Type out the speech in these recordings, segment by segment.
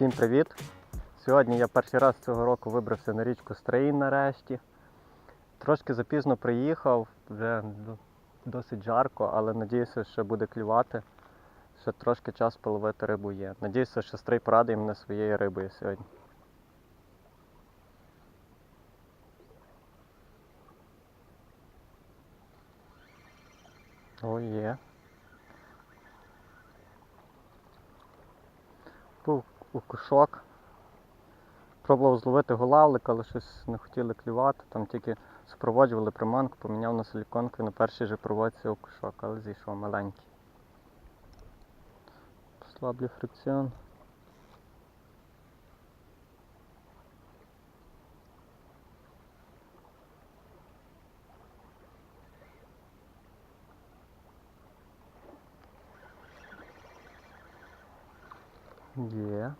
Всім привіт! Сьогодні я перший раз цього року вибрався на річку Стрейн нарешті. Трошки запізно приїхав, вже досить жарко, але надіюся, що буде клювати. Ще трошки час половити рибу є. Надіюся, що стрий порадує мене своєю рибою сьогодні. О, є. Був у кушок. Пробував зловити голавлик, але щось не хотіли клювати. Там тільки супроводжували приманку, поміняв на силіконку і на першій же проводці у кушок, але зійшов маленький. Послаблю фрикціон. Є.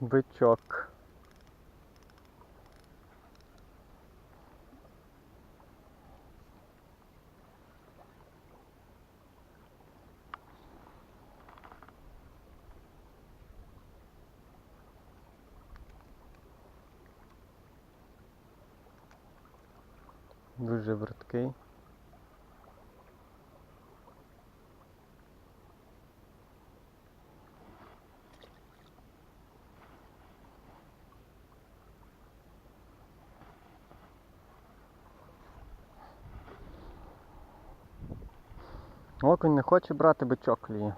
Бичок. Дуже верткий. Окунь не хоче брати бичок клює.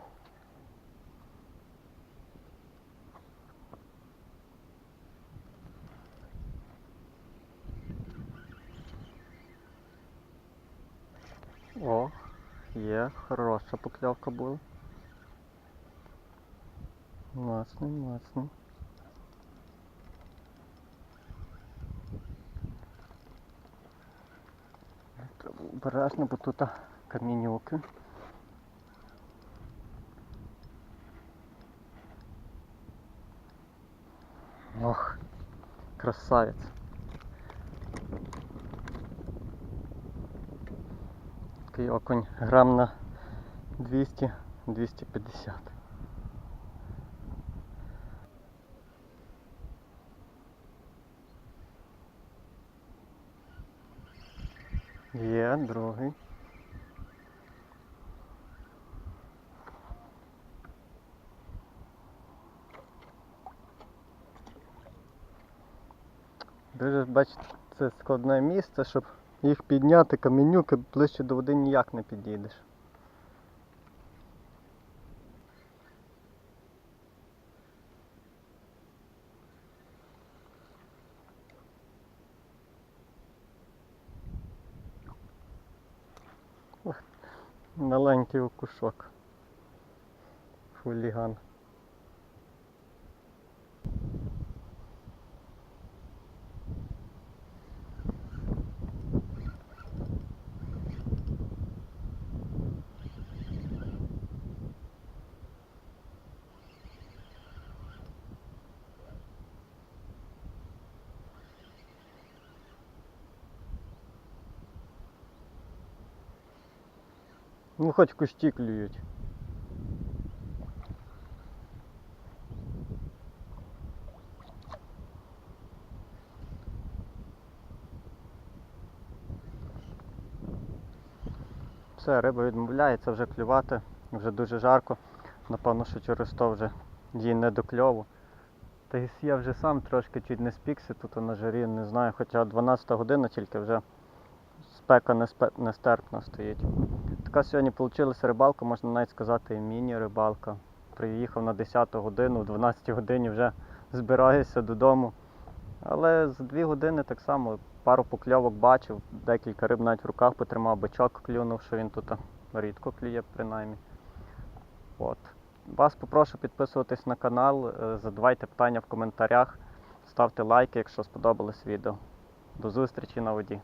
О, є, хороша покльовка була. Мацний, мацний. Треба обережно, бо тут камінюки. Ох, красавець. Такий окунь грам на 200-250. Є, другий. Дуже, бачите, це складне місце, щоб їх підняти, каменюки ближче до води ніяк не підійдеш. Маленький окушок. Хуліган. Ну хоч кущі клюють. Все, риба відмовляється вже клювати, вже дуже жарко. Напевно, що через то вже їй не до кльову. Та я вже сам трошки чуть не спікся тут на жарі, не знаю, хоча 12 година тільки вже спека нестерпна стоїть. Така сьогодні вийшла рибалка, можна навіть сказати, міні-рибалка. Приїхав на 10 годину, в 12 годині вже збираюся додому. Але за 2 години так само пару покльовок бачив, декілька риб навіть в руках потримав, бичок клюнув, що він тут рідко клює принаймні. От. Вас попрошу підписуватись на канал, е, задавайте питання в коментарях, ставте лайки, якщо сподобалось відео. До зустрічі на воді.